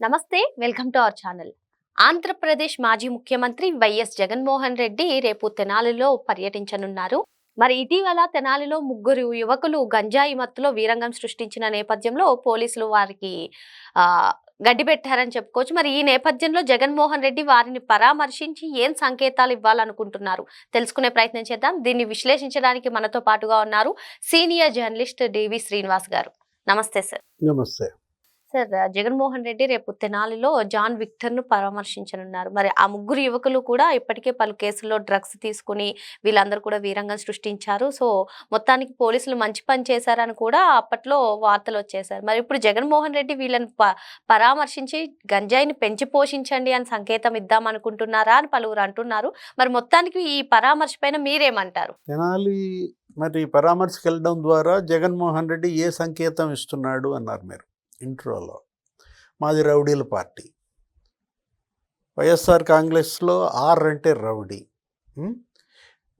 Namaste welcome to our channel. Andhra Pradesh మాజీ ముఖ్యమంత్రి YS Jaganmohan Reddy రేపు తెనాలిలో పర్యటించనున్నారు. మరి ఇటీవల తెనాలిలో ముగ్గురు యువకులు గంజాయి మత్తులో వీరంగం సృష్టించిన నేపథ్యంలో పోలీసులు వారికి గడ్డి పెట్టారని చెప్పుకోవచ్చు. మరి ఈ నేపథ్యంలో జగన్మోహన్ రెడ్డి వారిని పరామర్శించి ఏం సంకేతాలు ఇవ్వాలనుకుంటున్నారు? తెలుసుకునే ప్రయత్నం చేద్దాం. దీన్ని విశ్లేషించడానికి మనతో పాటుగా ఉన్నారు సీనియర్ జర్నలిస్ట్ డివి శ్రీనివాస్ గారు. నమస్తే సార్. నమస్తే. సార్ జగన్మోహన్ రెడ్డి రేపు తెనాలిలో జాన్ విక్టర్ను పరామర్శించనున్నారు. మరి ఆ ముగ్గురు యువకులు కూడా ఇప్పటికే పలు కేసుల్లో డ్రగ్స్ తీసుకుని వీళ్ళందరూ కూడా వీరంగం సృష్టించారు. సో మొత్తానికి పోలీసులు మంచి పని చేశారని కూడా అప్పట్లో వార్తలు వచ్చేసారు మరి ఇప్పుడు జగన్మోహన్ రెడ్డి వీళ్ళని ప- పరామర్శించి గంజాయిని పెంచి పోషించండి అని సంకేతం ఇద్దాం అనుకుంటున్నారా అని పలువురు అంటున్నారు. మరి మొత్తానికి ఈ పరామర్శ పైన మీరేమంటారు? తెనాలి మరి పరామర్శకు వెళ్ళడం ద్వారా జగన్మోహన్ రెడ్డి ఏ సంకేతం ఇస్తున్నాడు అన్నారు మీరు? ఇంట్రోలో. మాది రౌడీల పార్టీ. వైఎస్ఆర్ కాంగ్రెస్లో ఆర్ అంటే రౌడీ.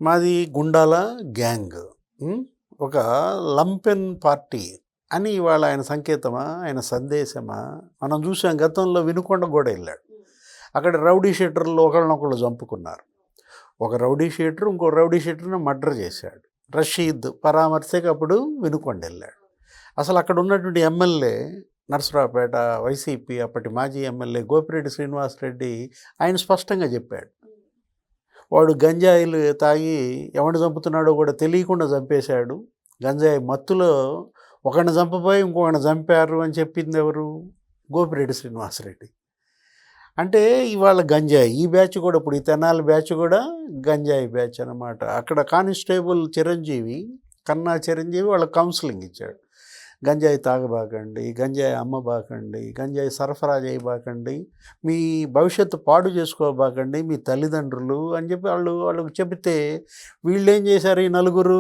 మాది గుండాల గ్యాంగ్. ఒక లంపెన్ పార్టీ అని ఇవాళ ఆయన సంకేతమా ఆయన సందేశమా మనం చూసాం గతంలో వినుకొండ కూడా వెళ్ళాడు. అక్కడ రౌడీ షీటర్లు ఒకళ్ళనొకళ్ళు చంపుకున్నారు. ఒక రౌడీ షీటర్ ఇంకో రౌడీ షీటర్ని మర్డర్ చేశాడు. రషీద్ పరామర్శకు అప్పుడు వినుకొండ వెళ్ళాడు. అసలు అక్కడ ఉన్నటువంటి ఎమ్మెల్యే నరసరావుపేట వైసీపీ అప్పటి మాజీ ఎమ్మెల్యే గోపిరెడ్డి శ్రీనివాసరెడ్డి ఆయన స్పష్టంగా చెప్పాడు. వాడు గంజాయిలు తాగి ఎవరిని చంపుతున్నాడో కూడా తెలియకుండా చంపేశాడు. గంజాయి మత్తులో ఒకరిని చంపబోయి ఇంకొకరిని చంపారు అని చెప్పింది ఎవరు? గోపిరెడ్డి శ్రీనివాసరెడ్డి. అంటే ఇవాళ గంజాయి ఈ బ్యాచ్ కూడా ఇప్పుడు ఈ తెనాలి బ్యాచ్ కూడా గంజాయి బ్యాచ్ అనమాట అక్కడ కానిస్టేబుల్ చిరంజీవి కన్నా చిరంజీవి వాళ్ళకి కౌన్సిలింగ్ ఇచ్చాడు. గంజాయి తాగబాకండి గంజాయి అమ్మబాకండి గంజాయి సరఫరా చేయబాకండి మీ భవిష్యత్తు పాడు చేసుకోబాకండి మీ తల్లిదండ్రులు అని చెప్పి వాళ్ళు వాళ్ళకు చెబితే వీళ్ళు ఏం చేశారు ఈ నలుగురు?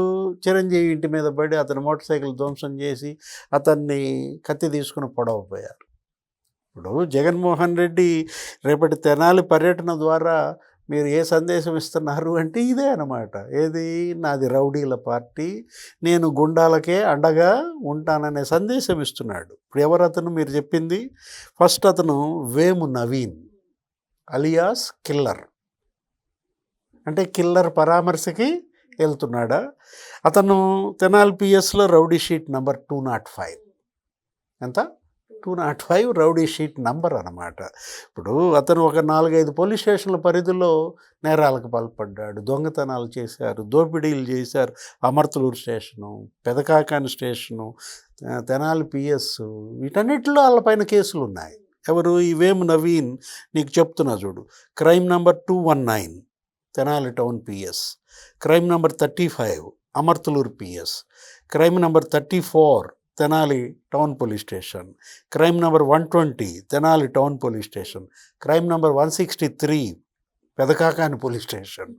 చిరంజీవి ఇంటి మీద పడి అతని మోటార్ సైకిల్ ధ్వంసం చేసి అతన్ని కత్తి తీసుకుని పొడవపోయారు ఇప్పుడు జగన్మోహన్ రెడ్డి రేపటి తెనాలి పర్యటన ద్వారా మీరు ఏ సందేశం ఇస్తున్నారు అంటే ఇదే అన్నమాట. ఏది? నాది రౌడీల పార్టీ. నేను గుండాలకే అండగా ఉంటాననే సందేశం ఇస్తున్నాడు. ఇప్పుడు ఎవరు అతను మీరు చెప్పింది? ఫస్ట్ అతను వేము నవీన్ అలియాస్ కిల్లర్. అంటే కిల్లర్ పరామర్శకి వెళ్తున్నాడా? అతను Tenali పిఎస్లో rowdy sheet number two not five. ఎంత? Two not five rowdy sheet number అనమాట ఇప్పుడు అతను ఒక నాలుగైదు పోలీస్ స్టేషన్ల పరిధిలో నేరాలకు పాల్పడ్డాడు దొంగతనాలు చేశారు దోపిడీలు చేశారు Amarthaluru station Pedakakani station Tenali PS వీటన్నిటిలో వాళ్ళపైన కేసులు ఉన్నాయి. ఎవరు? ఇవేం నవీన్ నీకు చెప్తున్నా చూడు. Crime number two one nine Tenali town PS. Crime number thirty five Amarthaluru PS. Crime number thirty four Tenali town police station. Crime number one twenty Tenali town police station. Crime number one sixty three Pedakakani police station.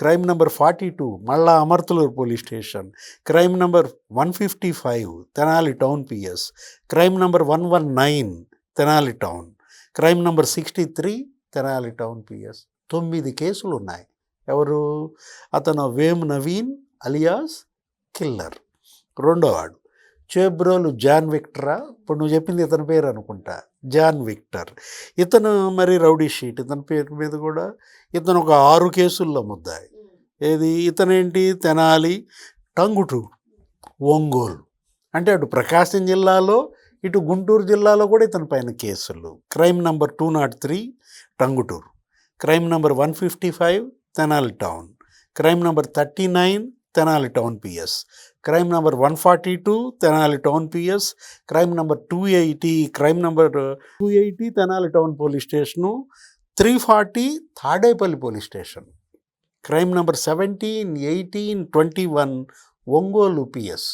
Crime number forty two మళ్ళా Amarthaluru police station. Crime number one fifty five Tenali town PS. Crime number one one nine Tenali town. Crime number sixty three Tenali town PS. తొమ్మిది కేసులు ఉన్నాయి. ఎవరు? అతను వేమ్ Naveen alias killer. రెండోవాడు Chebrolu John విక్టరా? ఇప్పుడు నువ్వు చెప్పింది ఇతని పేరు అనుకుంటా. John Victor. ఇతను మరి రౌడీ షీట్. ఇతని పేరు మీద కూడా ఇతను ఒక ఆరు కేసుల్లో ముద్దాయి. ఏది? ఇతనేంటి? తెనాలి టంగుటూరు ఒంగోలు. అంటే అటు ప్రకాశం జిల్లాలో ఇటు గుంటూరు జిల్లాలో కూడా ఇతని పైన కేసులు. Crime number two not three Tangutur. Crime number one fifty five Tenali town. Crime number thirty nine Tenali town PS crime number one forty two Tenali town PS. Crime number two eighty crime number two eighty Tenali town police station. Three forty Tadepalli police station. Crime number seventeen eighteen twenty one Ongole PS.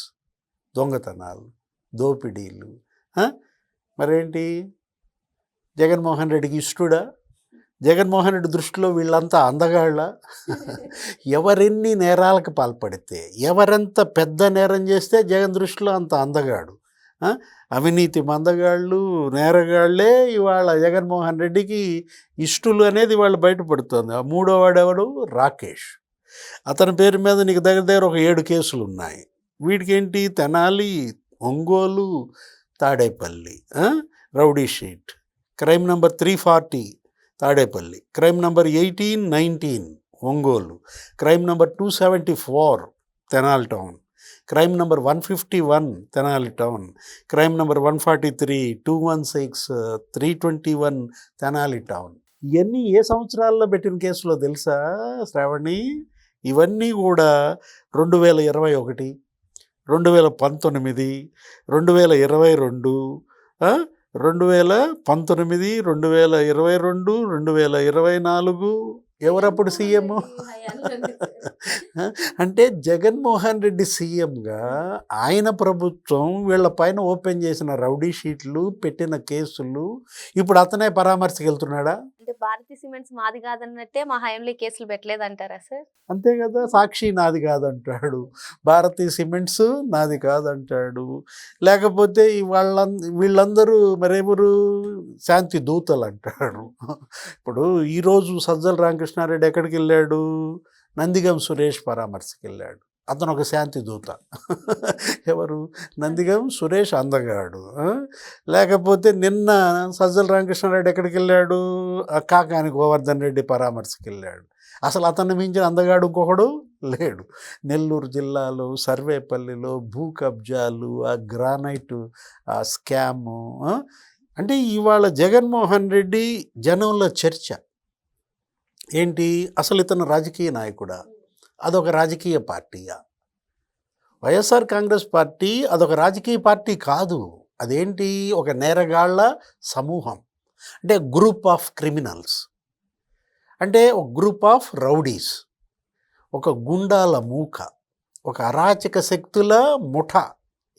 దొంగతనాలు దోపిడీలు మరేంటి? జగన్మోహన్ రెడ్డికి ఇష్టడా? జగన్మోహన్ రెడ్డి దృష్టిలో వీళ్ళంతా అందగాళ్ళ. ఎవరెన్ని నేరాలకు పాల్పడితే ఎవరెంత పెద్ద నేరం చేస్తే జగన్ దృష్టిలో అంత అందగాడు. అవినీతి మందగాళ్ళు నేరగాళ్ళే ఇవాళ జగన్మోహన్ రెడ్డికి ఇష్టులు అనేది ఇవాళ బయటపడుతుంది. ఆ మూడో వాడెవడు? రాకేష్. అతని పేరు మీద నీకు దగ్గర దగ్గర ఒక ఏడు కేసులు ఉన్నాయి. వీటికేంటి Tenali Ongole Tadepalli rowdy sheet. Crime number three forty. Tadepalli. Crime number eighteen nineteen Ongole. Crime number two seventy four Tenali town. Crime number one fifty one Tenali town. Crime number one forty three two one six three twenty one Tenali town. ఇవన్నీ ఏ సంవత్సరాల్లో పెట్టిన కేసులో తెలుసా శ్రావణి? ఇవన్నీ కూడా రెండు వేల ఇరవై ఒకటి రెండు వేల పంతొమ్మిది రెండు వేల ఇరవై రెండు రెండు వేల పంతొమ్మిది రెండు వేల ఇరవై రెండు రెండు వేల ఇరవై నాలుగు. ఎవరప్పుడు సీఎం? అంటే జగన్మోహన్ రెడ్డి సీఎంగా ఆయన ప్రభుత్వం వీళ్ళ పైన ఓపెన్ చేసిన రౌడీ షీట్లు పెట్టిన కేసులు ఇప్పుడు అతనే పరామర్శకి వెళ్తున్నాడా భారతీ సిమెంట్స్ మాది కాదన్నట్టే మా హయాంలో కేసులు పెట్టలేదంటారా సార్? అంతే కదా సాక్షి నాది కాదంటాడు. భారతీ సిమెంట్స్ నాది కాదంటాడు. లేకపోతే వాళ్ళ వీళ్ళందరూ మరెవరు? శాంతి దూతలు అంటాడు. ఇప్పుడు ఈరోజు సజ్జల రామకృష్ణారెడ్డి ఎక్కడికి వెళ్ళాడు నందిగం సురేష్ పరామర్శకి వెళ్ళాడు అతను ఒక శాంతి దూత. ఎవరు? నందిగం సురేష్ అందగాడు. లేకపోతే నిన్న సజ్జల రామకృష్ణారెడ్డి ఎక్కడికి వెళ్ళాడు ఆ కాకాని గోవర్ధన్ రెడ్డి పరామర్శకి వెళ్ళాడు అసలు అతన్ని మించిన అందగాడు ఇంకొకడు లేడు. నెల్లూరు జిల్లాలో సర్వేపల్లిలో భూ కబ్జాలు ఆ గ్రానైట్ ఆ స్కాము అంటే ఇవాళ జగన్మోహన్ రెడ్డి జనంలో చర్చ. ఏంటి? అసలు ఇతను రాజకీయ నాయకుడా? అదొక రాజకీయ పార్టీయా వైఎస్ఆర్ కాంగ్రెస్ పార్టీ అదొక రాజకీయ పార్టీ కాదు. అదేంటి? ఒక నేరగాళ్ళ సమూహం. అంటే గ్రూప్ ఆఫ్ క్రిమినల్స్. అంటే ఒక గ్రూప్ ఆఫ్ రౌడీస్. ఒక గుండాల మూక. ఒక అరాచక శక్తుల ముఠ.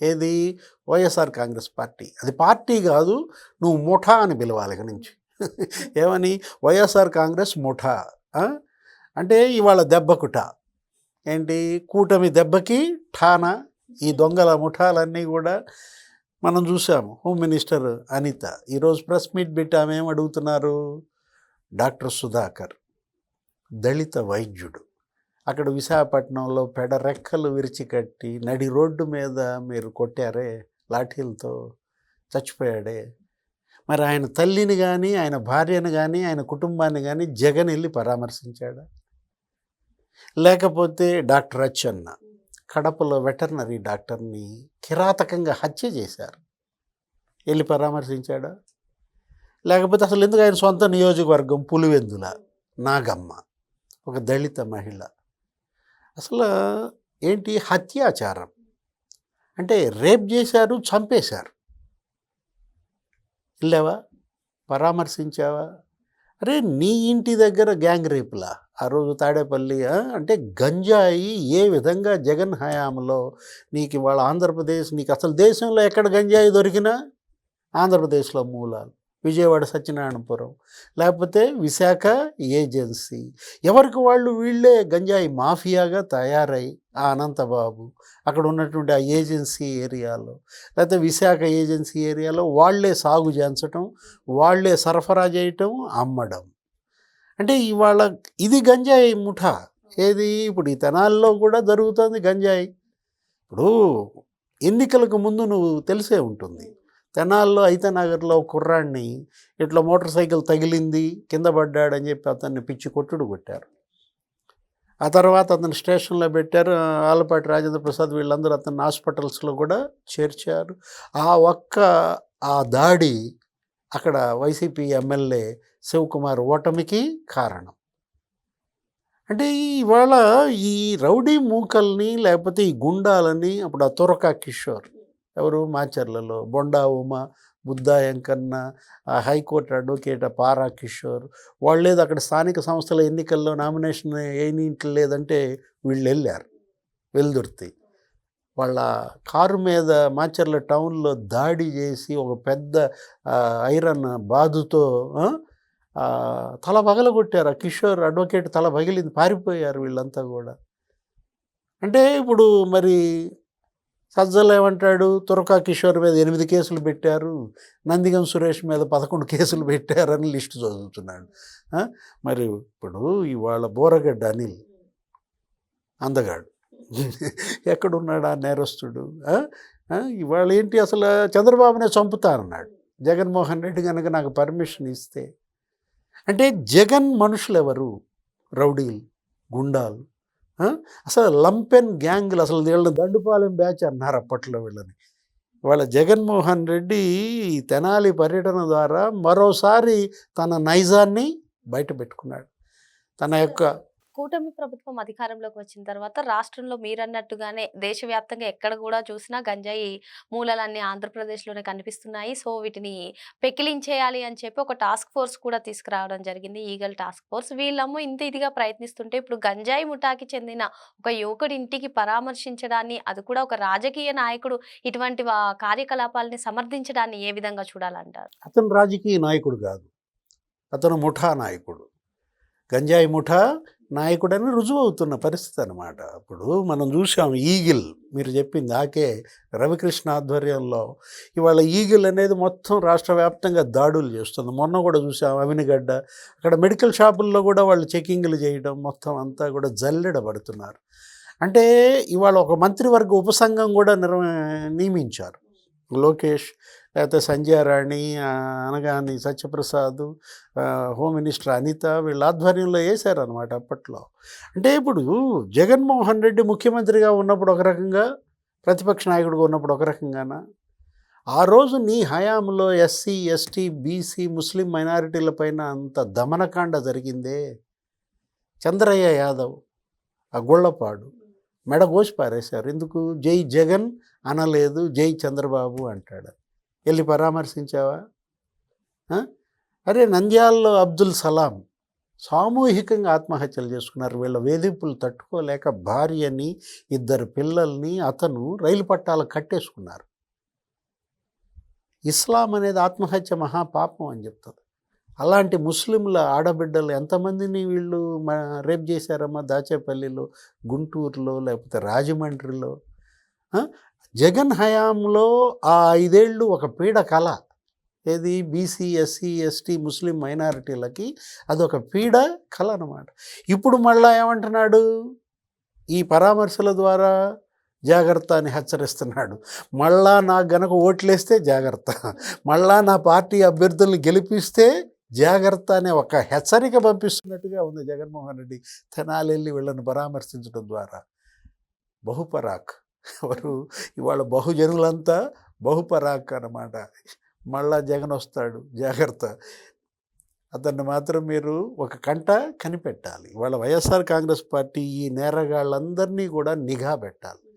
ఏది? YSR congress party. అది పార్టీ కాదు. నువ్వు ముఠా అని పిలవాలి ఇక నుంచి. ఏమని? వైఎస్ఆర్ కాంగ్రెస్ ముఠా. అంటే ఇవాళ దెబ్బకుట ఏంటి? కూటమి దెబ్బకి ఠానా ఈ దొంగల ముఠాలన్నీ కూడా మనం చూసాము హోమ్ మినిస్టర్ అనిత. ఈరోజు ప్రెస్ మీట్ పెట్టి ఆమె ఏం అడుగుతున్నారు? డాక్టర్ సుధాకర్ దళిత వైద్యుడు. అక్కడ విశాఖపట్నంలో పెడ రెక్కలు విరిచికట్టి నడి రోడ్డు మీద మీరు కొట్టారే లాఠీలతో చచ్చిపోయాడే. మరి ఆయన తల్లిని కానీ ఆయన భార్యను కానీ ఆయన కుటుంబాన్ని కానీ జగన్ వెళ్ళి పరామర్శించాడా? లేకపోతే డాక్టర్ అచ్చన్న కడపలో వెటర్నరీ డాక్టర్ని కిరాతకంగా హత్య చేశారు. వెళ్ళి పరామర్శించాడా? లేకపోతే అసలు ఎందుకు ఆయన సొంత నియోజకవర్గం పులివెందుల నాగమ్మ ఒక దళిత మహిళ? అసలు ఏంటి హత్యాచారం? అంటే రేప్ చేశారు చంపేశారు. వెళ్ళావా? పరామర్శించావా? అరే నీ ఇంటి దగ్గర గ్యాంగ్ రేపులా? ఆ రోజు తాడేపల్లి అంటే గంజాయి ఏ విధంగా జగన్ హయాంలో నీకు ఇవాళ ఆంధ్రప్రదేశ్ నీకు అసలు దేశంలో ఎక్కడ గంజాయి దొరికినా ఆంధ్రప్రదేశ్లో మూలాలు. విజయవాడ సత్యనారాయణపురం. లేకపోతే విశాఖ ఏజెన్సీ. ఎవరికి వాళ్ళు వీళ్ళే గంజాయి మాఫియాగా తయారై ఆ అనంతబాబు అక్కడ ఉన్నటువంటి ఆ ఏజెన్సీ ఏరియాలో. లేకపోతే విశాఖ ఏజెన్సీ ఏరియాలో వాళ్ళే సాగు చేయించటం వాళ్ళే సరఫరా చేయటం అమ్మడం. అంటే ఇవాళ ఇది గంజాయి ముఠా. ఏది? ఇప్పుడు ఈ తెనాల్లో కూడా జరుగుతుంది గంజాయి. ఇప్పుడు ఎన్నికలకు ముందు నువ్వు తెలిసే ఉంటుంది. తెనాల్లో అయితనగర్లో కుర్రాడిని ఇట్లా మోటార్ సైకిల్ తగిలింది కింద పడ్డాడని చెప్పి అతన్ని పిచ్చి కొట్టుడు కొట్టారు. ఆ తర్వాత అతను స్టేషన్లో పెట్టారు. ఆలపాటి రాజేంద్ర ప్రసాద్ వీళ్ళందరూ అతన్ని హాస్పిటల్స్లో కూడా చేర్చారు. ఆ ఒక్క ఆ దాడి అక్కడ వైసీపీ ఎమ్మెల్యే శివకుమార్ ఓటమికి కారణం. అంటే ఇవాళ ఈ రౌడీ మూకల్ని లేకపోతే ఈ గుండాలని అప్పుడు ఆ తురకా కిషోర్ ఎవరు? మాచర్లలో. Bonda Uma Buddha Enkanna high court advocate Para Kishore. వాళ్ళు లేదు అక్కడ స్థానిక సంస్థల ఎన్నికల్లో నామినేషన్ ఏనింటి లేదంటే వీళ్ళు వెళ్ళారు. వెల్దుర్తి. వాళ్ళ కారు మీద మాచర్ల టౌన్లో దాడి చేసి ఒక పెద్ద ఐరన్ బాదుతో తల పగలగొట్టారు. ఆ కిషోర్ అడ్వకేట్ తల పగిలింది. పారిపోయారు వీళ్ళంతా కూడా. అంటే ఇప్పుడు మరి సజ్జలు ఏమంటాడు? తురకా కిషోర్ మీద ఎనిమిది కేసులు పెట్టారు. నందిగం సురేష్ మీద పదకొండు కేసులు పెట్టారని లిస్టు చదువుతున్నాడు. మరి ఇప్పుడు ఇవాళ బోరగడ్డ అనిల్ అందగాడు. ఎక్కడున్నాడు ఆ నేరస్తుడు? ఇవాళ ఏంటి అసలు చంద్రబాబునే చంపుతానన్నాడు జగన్మోహన్ రెడ్డి కనుక నాకు పర్మిషన్ ఇస్తే. అంటే జగన్ మనుషులు ఎవరు రౌడీలు గుండాలు. అసలు లంపెన్ గ్యాంగులు అసలు వీళ్ళని దండుపాలెం బ్యాచ్ అన్నారు అప్పట్లో వీళ్ళని. వాళ్ళ జగన్మోహన్ రెడ్డి తెనాలి పర్యటన ద్వారా మరోసారి తన నైజాన్ని బయట పెట్టుకున్నాడు. తన యొక్క కూటమి ప్రభుత్వం అధికారంలోకి వచ్చిన తర్వాత రాష్ట్రంలో మీరన్నట్టుగానే దేశవ్యాప్తంగా ఎక్కడ కూడా చూసినా గంజాయి మూలాలన్నీ ఆంధ్రప్రదేశ్లోనే కనిపిస్తున్నాయి. సో వీటిని పెకిలించేయాలి అని చెప్పి ఒక టాస్క్ ఫోర్స్ కూడా తీసుకురావడం జరిగింది. Eagle task force. వీళ్ళమ్మ ఇంత ఇదిగా ప్రయత్నిస్తుంటే ఇప్పుడు గంజాయి ముఠాకి చెందిన ఒక యువకుడి ఇంటికి పరామర్శించడాన్ని అది కూడా ఒక రాజకీయ నాయకుడు ఇటువంటి కార్యకలాపాలని సమర్థించడాన్ని ఏ విధంగా చూడాలంటారు? అతను రాజకీయ నాయకుడు కాదు. అతను ముఠా నాయకుడు. గంజాయి ముఠా నాయకుడని రుజువు అవుతున్న పరిస్థితి అనమాట ఇప్పుడు మనం చూసాం ఈగిల్ మీరు చెప్పింది ఆకే రవికృష్ణ ఆధ్వర్యంలో. ఇవాళ ఈగిల్ అనేది మొత్తం రాష్ట్ర వ్యాప్తంగా దాడులు చేస్తుంది. మొన్న కూడా చూసాం అవినిగడ్డ. అక్కడ మెడికల్ షాపుల్లో కూడా వాళ్ళు చెకింగ్లు చేయడం మొత్తం అంతా కూడా జల్లెడబడుతున్నారు అంటే ఇవాళ ఒక మంత్రివర్గ ఉపసంఘం కూడా నిర్వ నియమించారు. లోకేష్ లేకపోతే సంజయారాణి అనగాని సత్యప్రసాద్ హోమ్ మినిస్టర్ అనిత వీళ్ళ ఆధ్వర్యంలో వేశారనమాట అప్పట్లో. అంటే ఇప్పుడు జగన్మోహన్ రెడ్డి ముఖ్యమంత్రిగా ఉన్నప్పుడు ఒక రకంగా ప్రతిపక్ష నాయకుడిగా ఉన్నప్పుడు ఒక రకంగాన? ఆ రోజు నీ హయాంలో ఎస్సీ ఎస్టీ బీసీ ముస్లిం మైనారిటీల పైన అంత దమనకాండ జరిగిందే? చంద్రయ్య యాదవ్ ఆ గొళ్ళపాడు మెడ కోసి పారేశారు. ఎందుకు? జై జగన్ అనలేదు జై చంద్రబాబు అంటాడు. వెళ్ళి పరామర్శించావా? అరే నంద్యాలలో అబ్దుల్ సలాం సామూహికంగా ఆత్మహత్యలు చేసుకున్నారు. వీళ్ళ వేధింపులు తట్టుకోలేక భార్యని ఇద్దరు పిల్లల్ని అతను రైలు పట్టాలు కట్టేసుకున్నారు. ఇస్లాం అనేది ఆత్మహత్య మహాపాపం అని చెప్తుంది. అలాంటి ముస్లింల ఆడబిడ్డలు ఎంతమందిని వీళ్ళు రేప్ చేశారమ్మా? దాచేపల్లిలో గుంటూరులో లేకపోతే రాజమండ్రిలో? జగన్ హయాంలో ఆ ఐదేళ్ళు ఒక పీడ కళ. ఏది? బీసీ ఎస్సీ ఎస్టీ ముస్లిం మైనారిటీలకి అదొక పీడ కళ అనమాట ఇప్పుడు మళ్ళా ఏమంటున్నాడు? ఈ పరామర్శల ద్వారా జాగ్రత్త అని హెచ్చరిస్తున్నాడు. మళ్ళా నాకు గనక ఓట్లేస్తే జాగ్రత్త మళ్ళా నా పార్టీ అభ్యర్థుల్ని గెలిపిస్తే జాగ్రత్త అనే ఒక హెచ్చరిక పంపిస్తున్నట్టుగా ఉంది జగన్మోహన్ రెడ్డి. తెనాలి వెళ్ళి వీళ్ళని పరామర్శించడం ద్వారా. బహుపరాక్. ఎవరు? ఇవాళ బహుజనులంతా బహుపరాక్ అన్నమాట. మళ్ళా జగన్ వస్తాడు. జాగ్రత్త. అతన్ని మాత్రం మీరు ఒక కంట కనిపెట్టాలి. వాళ్ళ వైఎస్ఆర్ కాంగ్రెస్ పార్టీ ఈ నేరగాళ్ళందరినీ కూడా నిఘా పెట్టాలి.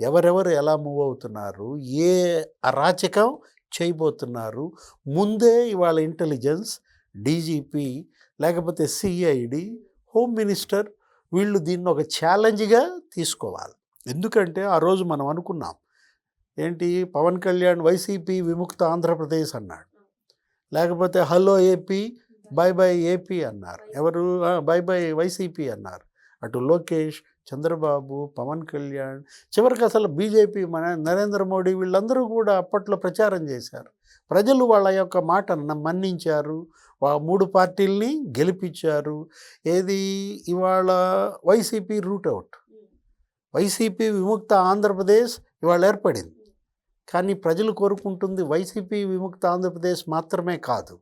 ఎవరెవరు ఎలా మూవ్ అవుతున్నారు? ఏ అరాచకం చేయబోతున్నారు? ముందే ఇవాళ ఇంటెలిజెన్స్ డీజీపీ లేకపోతే సిఐడి హోమ్ మినిస్టర్ వీళ్ళు దీన్ని ఒక ఛాలెంజ్గా తీసుకోవాలి. ఎందుకంటే ఆ రోజు మనం అనుకున్నాం. ఏంటి? పవన్ కళ్యాణ్ వైసీపీ విముక్త ఆంధ్రప్రదేశ్ అన్నాడు. లేకపోతే hello AP bye bye AP అన్నారు. ఎవరు? బై బై వైసీపీ అన్నారు. అటు లోకేష్ చంద్రబాబు పవన్ కళ్యాణ్. చివరికి అసలు బీజేపీ మన నరేంద్ర మోడీ వీళ్ళందరూ కూడా అప్పట్లో ప్రచారం చేశారు. ప్రజలు వాళ్ళ యొక్క మాట మన్నించారు. వా మూడు పార్టీల్ని గెలిపించారు. ఏది? ఇవాళ వైసీపీ రూట్ అవుట్. వైసీపీ విముక్త ఆంధ్రప్రదేశ్ ఇవాళ ఏర్పడింది. కానీ ప్రజలు కోరుకుంటుంది వైసీపీ విముక్త ఆంధ్రప్రదేశ్ మాత్రమే కాదు.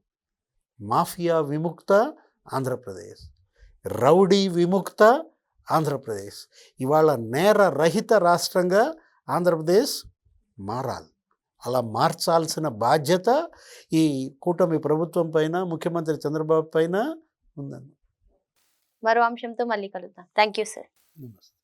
మాఫియా విముక్త ఆంధ్రప్రదేశ్. రౌడీ విముక్త ఆంధ్రప్రదేశ్. ఇవాళ నేర రహిత రాష్ట్రంగా ఆంధ్రప్రదేశ్ మారాలి. అలా మార్చాల్సిన బాధ్యత ఈ కూటమి ప్రభుత్వం పైన ముఖ్యమంత్రి చంద్రబాబు పైన ఉందండి. మరో అంశంతో మళ్ళీ కలుద్దాం. Thank you sir. నమస్తే.